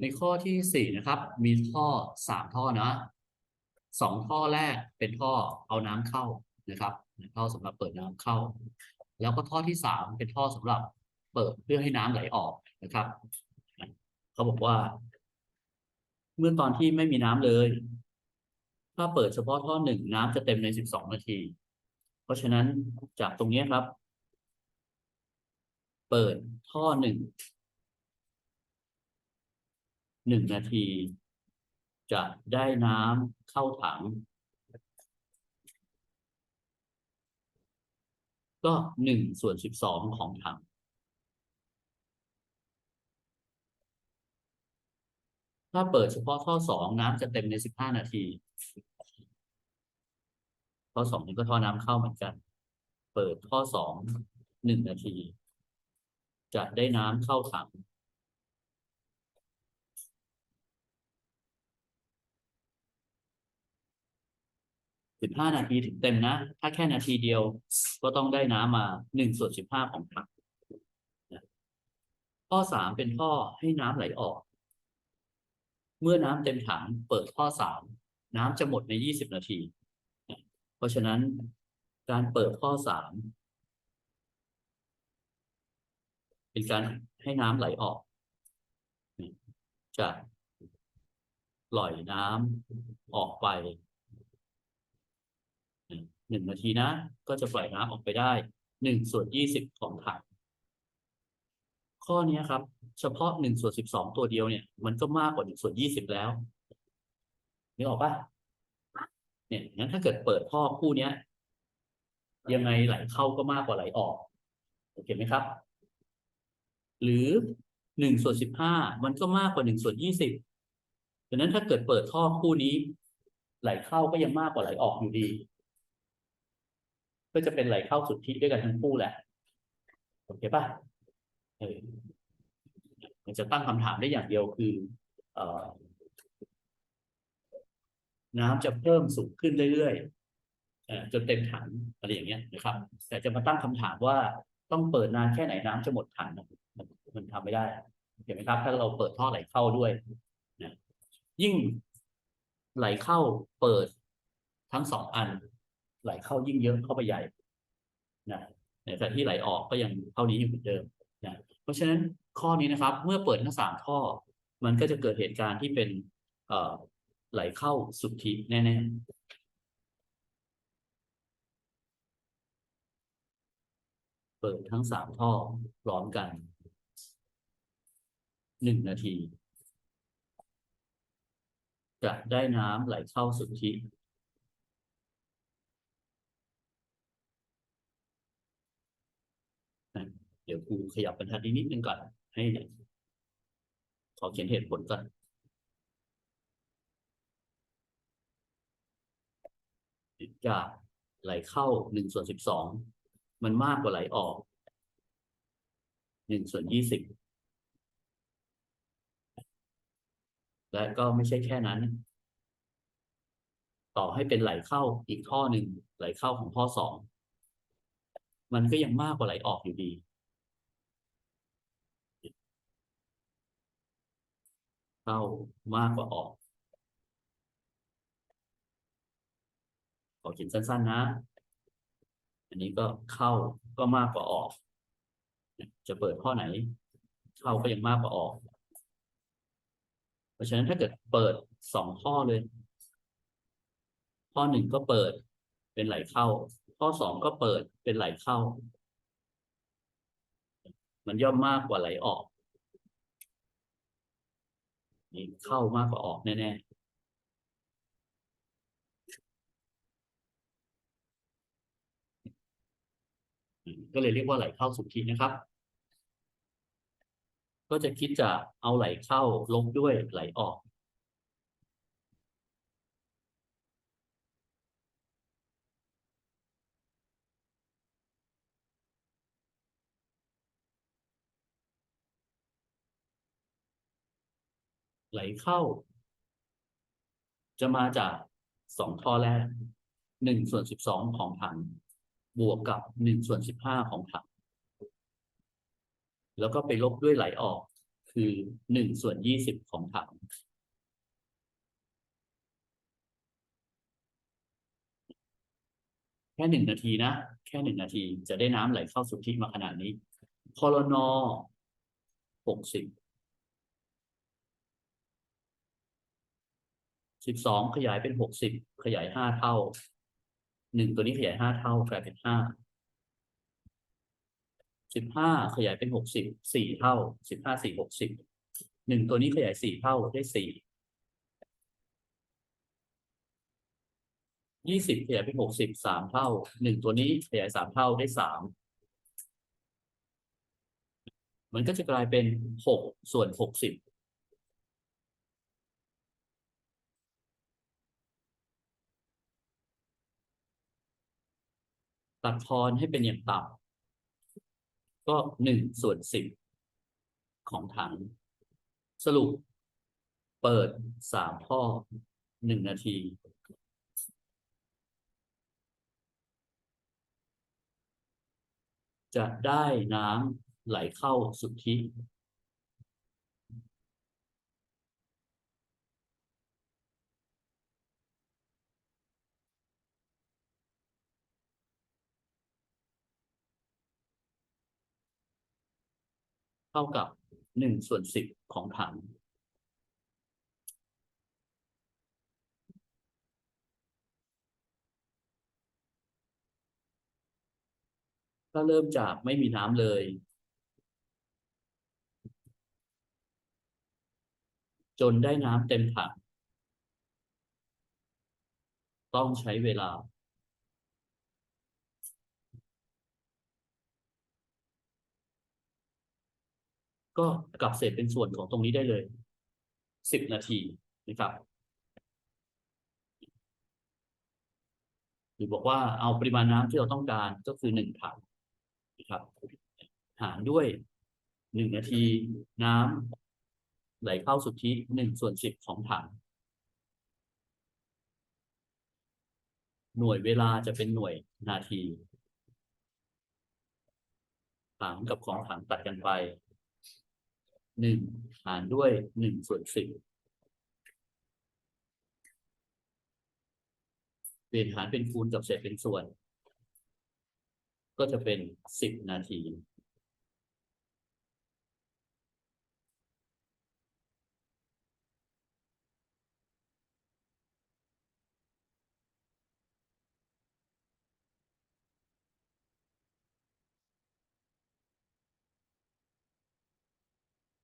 ในข้อที่สี่นะครับ มีท่อสามท่อนะสองท่อแรกเป็นท่อเอาน้ำเข้านะครับท่อสำหรับเปิดน้ำเข้า แล้วก็ท่อที่สามเป็นท่อสำหรับเปิดเพื่อให้น้ำไหลออกนะครับ เขาบอกว่า เมื่อตอนที่ไม่มีน้ำเลย ถ้าเปิดเฉพาะท่อหนึ่งน้ำจะเต็มในสิบสองนาที เพราะฉะนั้นจากตรงนี้ครับ เปิดท่อหนึ่ง หนึ่งนาที จะได้น้ำเข้าถัง ก็หนึ่งส่วนสิบสองของถัง ถ้าเปิดเฉพาะท่อสองน้ำจะเต็มในสิบห้านาทีท่อสองนี่ก็ท่อน้ำเข้าเหมือนกัน เปิดท่อสองหนึ่งนาที จะได้น้ำเข้าถัง สิบห้านาทีถึงเต็มนะ ถ้าแค่นาทีเดียวก็ต้องได้น้ำมาหนึ่งส่วนสิบห้าของถังนะข้อสามเป็นท่อให้น้ำไหลออก เมื่อน้ำเต็มถังเปิดท่อสามน้ำจะหมดในยี่สิบนาที เพราะฉะนั้นการเปิดท่อสามเป็นการให้น้ำไหลออกจะปล่อยน้ำออกไป หนึ่งนาทีนะ ก็จะปล่อยน้ำออกไปได้หนึ่งส่วนยี่สิบของถังข้อนี้ครับ เฉพาะหนึ่งส่วนสิบสองตัวเดียวเนี่ย มันก็มากกว่าหนึ่งส่วนยี่สิบแล้วนึกออกปะเนี่ยงั้นถ้าเกิดเปิดท่อคู่เนี้ย ยังไงไหลเข้าก็มากกว่าไหลออกโอเคไหมครับ หรือหนึ่งส่วนสิบห้ามันก็มากกว่าหนึ่งส่วนยี่สิบดังนั้นถ้าเกิดเปิดท่อคู่นี้ ไหลเข้าก็ยังมากกว่าไหลออกอยู่ดี ก็จะเป็นไหลเข้าสุทธิด้วยกันทั้งคู่แหละโอเคป่ะเออมันจะตั้งคำถามได้อย่างเดียวคือ เอ่อ น้ำจะเพิ่มสูงขึ้นเรื่อยๆเอ่อจนเต็มถังอะไรอย่างเงี้ยนะครับ แต่จะมาตั้งคำถามว่าต้องเปิดนานแค่ไหนน้ำจะหมดถังมันมันทำไม่ได้เห็นไหมครับ ถ้าเราเปิดท่อไหลเข้าด้วยนะยิ่งไหลเข้าเปิดทั้งสองอัน ไหลเข้ายิ่งเยอะเข้าไปใหญ่นะแต่ที่ไหลออกก็ยังเท่านี้อยู่เหมือนเดิมนะเพราะฉะนั้นข้อนี้นะครับ เมื่อเปิดทั้งสามท่อมันก็จะเกิดเหตุการณ์ที่เป็นเอ่อไหลเข้าสุทธิแน่ๆ เปิดทั้งสามท่อพร้อมกันหนึ่งนาที จะได้น้ำไหลเข้าสุทธิ นะเดี๋ยวครูขยับบรรทัดนี้นิดนึงก่อน ให้ขอเขียนเหตุผลก่อนจากไหลเข้าหนึ่งส่วนสิบสองมันมากกว่าไหลออกหนึ่งส่วนยี่สิบและก็ไม่ใช่แค่นั้น ต่อให้เป็นไหลเข้าอีกท่อหนึ่งไหลเข้าของท่อสองมันก็ยังมากกว่าไหลออกอยู่ดี เข้ามากกว่าออก ขอเขียนสั้น ๆ นะ อันนี้ก็เข้าก็มากกว่าออก จะเปิดข้อไหน เข้าก็ยังมากกว่าออก เพราะฉะนั้นถ้าเกิดเปิดสองข้อเลย ข้อหนึ่งก็เปิดเป็นไหลเข้า ข้อสองก็เปิดเป็นไหลเข้า มันย่อมมากกว่าไหลออก นี่เข้ามากกว่าออกแน่ๆก็เลยเรียกว่าไหลเข้าสุทธินะครับ ก็จะคิดจะเอาไหลเข้าลบด้วยไหลออก ไหลเข้า จะมาจากสองข้อแรกหนึ่งส่วนสิบสองของถัง บวกกับหนึ่งส่วนสิบห้าของถัง แล้วก็ไปลบด้วยไหลออกคือหนึ่งส่วนยี่สิบของถังแค่หนึ่งนาทีนะ แค่หนึ่งนาทีจะได้น้ำไหลเข้าสุทธิมาขนาดนี้พลนหกสิบ สิบสองขยายเป็นหกสิบขยายห้าเท่าหนึ่งตัวนี้ขยายห้าเท่ากลายเป็นห้าสิบห้าขยายเป็นหกสิบสี่เท่าสิบห้าสี่หกสิบหนึ่งตัวนี้ขยายสี่เท่าได้สี่ยี่สิบขยายเป็นหกสิบสามเท่าหนึ่งตัวนี้ขยายสามเท่าได้สามมันก็จะกลายเป็นหกส่วนหกสิบ ตัดทอนให้เป็นอย่างต่ำก็หนึ่งส่วนสิบของถัง สรุป เปิดสามข้อหนึ่งนาที จะได้น้ำไหลเข้าสุทธิ เท่ากับหนึ่งส่วนสิบของถังถ้าเริ่มจากไม่มีน้ำเลย จนได้น้ำเต็มถังต้องใช้เวลา ก็กลับเศษเป็นส่วนของตรงนี้ได้เลยสิบนาทีนะครับหรือบอกว่าเอาปริมาณน้ำที่เราต้องการก็คือหนึ่งถังนะครับหารด้วยหนึ่งนาทีน้ำไหลเข้าสุทธิหนึ่งส่วนสิบของถังหน่วยเวลาจะเป็นหน่วยนาที ถังกับของถังตัดกันไป หนึ่งหารด้วยหนึ่งส่วนสิบเปลี่ยนหารเป็นคูณกับเศษเป็นส่วน ก็จะเป็นสิบนาที